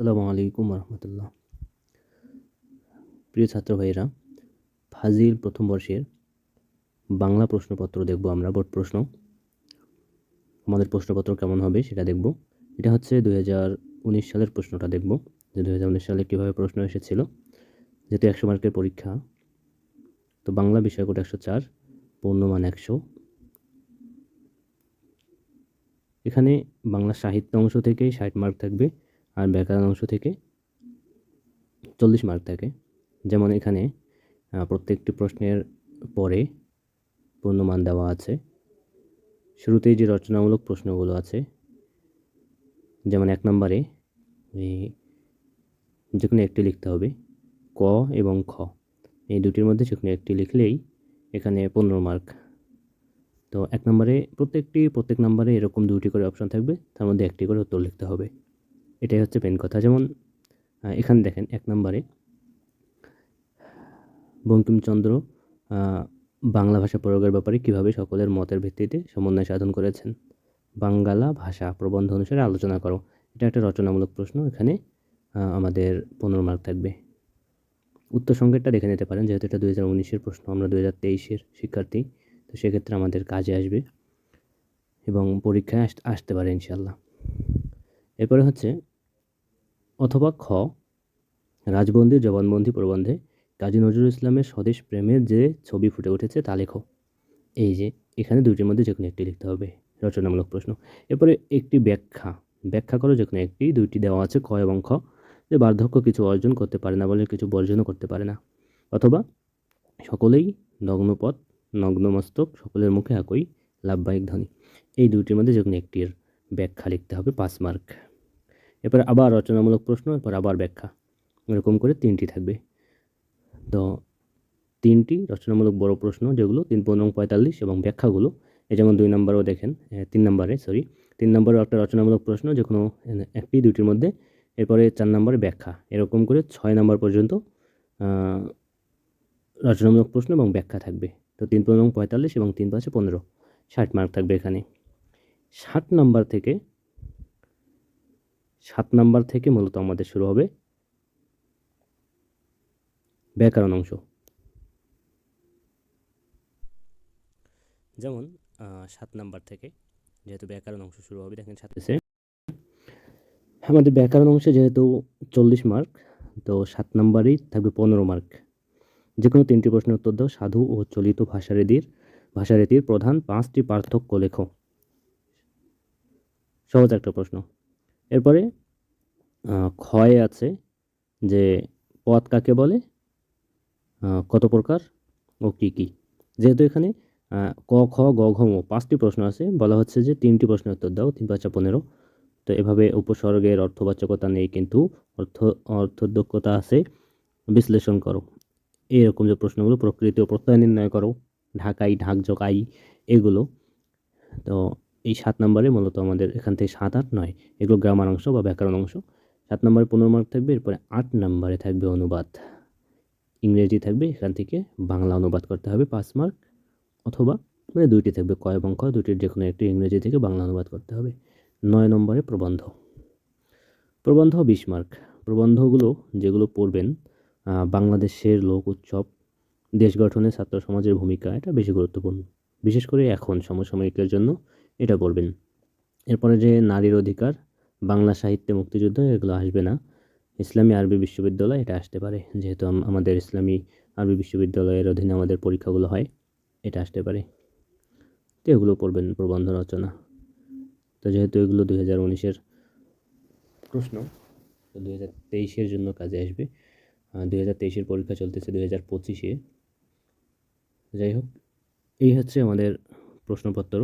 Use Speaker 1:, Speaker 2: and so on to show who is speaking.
Speaker 1: আসসালামু আলাইকুম রহমতুল্লাহ প্রিয় ছাত্র ভাইয়েরা, ফাজিল প্রথম বর্ষের বাংলা প্রশ্নপত্র দেখব আমরা, বোর্ড প্রশ্ন। আমাদের প্রশ্নপত্র কেমন হবে সেটা দেখব। এটা হচ্ছে দু হাজার উনিশ সালের প্রশ্নটা দেখব যে দুই হাজার উনিশ সালে কীভাবে প্রশ্ন এসেছিল। যেহেতু একশো মার্কের পরীক্ষা, তো বাংলা বিষয় কোড একশো চার, পূর্ণমান একশো। এখানে বাংলা সাহিত্য অংশ থেকেই ষাট মার্ক থাকবে। আর ব্যাকরণ অংশ থেকে চল্লিশ মার্ক থাকে। যেমন এখানে প্রত্যেকটি প্রশ্নের পরে পূর্ণমান দেওয়া আছে। শুরুতেই যে রচনামূলক প্রশ্নগুলো আছে, যেমন এক নম্বরে যে কোনো একটি লিখতে হবে, ক এবং খ। এই দুটির মধ্যে যে কোনো একটি লিখলেই এখানে পনেরো মার্ক তো এক নম্বরে, প্রত্যেকটি, প্রত্যেক নম্বরে এরকম দুটি করে অপশন থাকবে, তার মধ্যে একটি করে উত্তর লিখতে হবে। এটাই হচ্ছে মেন কথা। যেমন এখানে দেখেন এক নম্বরে, বঙ্কিমচন্দ্র বাংলা ভাষা প্রয়োগের ব্যাপারে কীভাবে সকলের মতের ভিত্তিতে সমন্বয় সাধন করেছেন? বাঙ্গালা ভাষা প্রবন্ধ অনুসারে আলোচনা করো। এটা একটা রচনামূলক প্রশ্ন। এখানে আমাদের পনেরো মার্ক থাকবে। উত্তর সংকেতটা দেখে নিতে পারেন, যেহেতু এটা দু হাজার উনিশের প্রশ্ন, আমরা দু হাজার তেইশের শিক্ষার্থী, তো সেক্ষেত্রে আমাদের কাজে আসবে এবং পরীক্ষায় আসতে পারে ইনশাল্লাহ এরপরে হচ্ছে অথবা খ রাজবন্দির জবানবন্দি প্রবন্ধে কাজী নজরুল ইসলামের স্বদেশ প্রেমের যে ছবি ফুটে উঠেছে তা লেখো। এই যে, এখানে দুটির মধ্যে যে কোনো একটি লিখতে হবে। রচনামূলক প্রশ্ন। এরপরে একটি ব্যাখ্যা। ব্যাখ্যা করো যে কোনো একটি। দুইটি দেওয়া আছে, ক এবং খ। যে বার্ধক্য কিছু অর্জন করতে পারে না বলে কিছু বর্জনও করতে পারে না। অথবা সকলেই নগ্নপথ, নগ্নমস্তক, সকলের মুখে একই লাভবাহিক ধ্বনি। এই দুইটির মধ্যে যে কোনো একটির ব্যাখ্যা লিখতে হবে পাঁচ মার্ক। এরপর আবার রচনামূলক প্রশ্ন, এরপর আবার ব্যাখ্যা। এরকম করে তিনটি থাকবে। তো তিনটি রচনামূলক বড় প্রশ্ন, যেগুলো তিন পনেরো পঁয়তাল্লিশ এবং ব্যাখ্যাগুলো। এই যেমন দুই নম্বরেও দেখেন তিন নম্বরে সরি তিন নম্বরেও একটা রচনামূলক প্রশ্ন, যে কোনো একটি, দুইটির মধ্যে। এরপরে চার নম্বরে ব্যাখ্যা। এরকম করে ছয় নম্বর পর্যন্ত রচনামূলক প্রশ্ন এবং ব্যাখ্যা থাকবে। তো তিন পনেরো পঁয়তাল্লিশ এবং তিন পাঁচে পনেরো। ষাট মার্ক থাকবে এখানে। ষাট নাম্বার থেকে সাত নাম্বার থেকে মূলত আমাদের শুরু হবে। ব্যাকরণ অংশ। যেমন সাত নাম্বার থেকে যেহেতু ব্যাকরণ অংশ শুরু হবে, দেখেন সাথে আমাদের ব্যাকরণ অংশে যেহেতু চল্লিশ মার্ক, তো সাত নাম্বারই থাকবে পনেরো মার্ক। যে কোনো তিনটি প্রশ্নের উত্তর দাও, সাধু ও চলিত ভাষারীতির ভাষারীতির প্রধান পাঁচটি পার্থক্য লেখো। সহজ একটা প্রশ্ন। এরপরে ক্ষয় আছে যে পথ কাকে বলে? কত প্রকার ও কী কী? যেহেতু এখানে ক, খ, গ, ঘ ম পাঁচটি প্রশ্ন আছে, বলা হচ্ছে যে তিনটি প্রশ্নের উত্তর দাও, তিন পাঁচটা পনেরো। তো এভাবে উপসর্গের অর্থবাচকতা নেই কিন্তু অর্থ, অর্থদক্ষতা আছে, বিশ্লেষণ করো। এইরকম যে প্রশ্নগুলো প্রকৃতি ও প্রত্যয় নির্ণয় করো, ঢাকাই, ঢাক, জকাই, এগুলো। তো এই সাত নম্বরে মূলত আমাদের এখান থেকে সাত, আট, নয়, এগুলো গ্রামার অংশ বা ব্যাকরণ অংশ। সাত নম্বরে পনেরো মার্ক থাকবে, এরপরে আট নম্বরে থাকবে অনুবাদ। ইংরেজি থাকবে, এখান থেকে বাংলা অনুবাদ করতে হবে পাঁচ মার্ক অথবা মানে দুইটি থাকবে ক এবং খ, দুইটির যে কোনো একটি ইংরেজি থেকে বাংলা অনুবাদ করতে হবে। নয় নম্বরে প্রবন্ধ। প্রবন্ধ বিশ মার্ক প্রবন্ধগুলো যেগুলো পড়বেন বাংলাদেশের লোক উৎসব, দেশ গঠনে ছাত্র সমাজের ভূমিকা, এটা বেশি গুরুত্বপূর্ণ। বিশেষ করে এখন সমসাময়িকের জন্য এটা করবেন। এরপরে যে নারীর অধিকার, বাংলা সাহিত্যে মুক্তিযুদ্ধ, এগুলো আসবে না। ইসলামী আরবি বিশ্ববিদ্যালয় এটা আসতে পারে, যেহেতু আমাদের ইসলামী আরবি বিশ্ববিদ্যালয়ের অধীনে আমাদের পরীক্ষাগুলো হয়, এটা আসতে পারে। তো এগুলো পড়বেন, প্রবন্ধ রচনা। তো যেহেতু এগুলো দুই হাজার উনিশের প্রশ্ন, তো দুই হাজার তেইশের জন্য কাজে আসবে। দুই হাজার তেইশের পরীক্ষা চলতেছে দুই হাজার পঁচিশে। যাই হোক, এই হচ্ছে আমাদের প্রশ্নপত্র।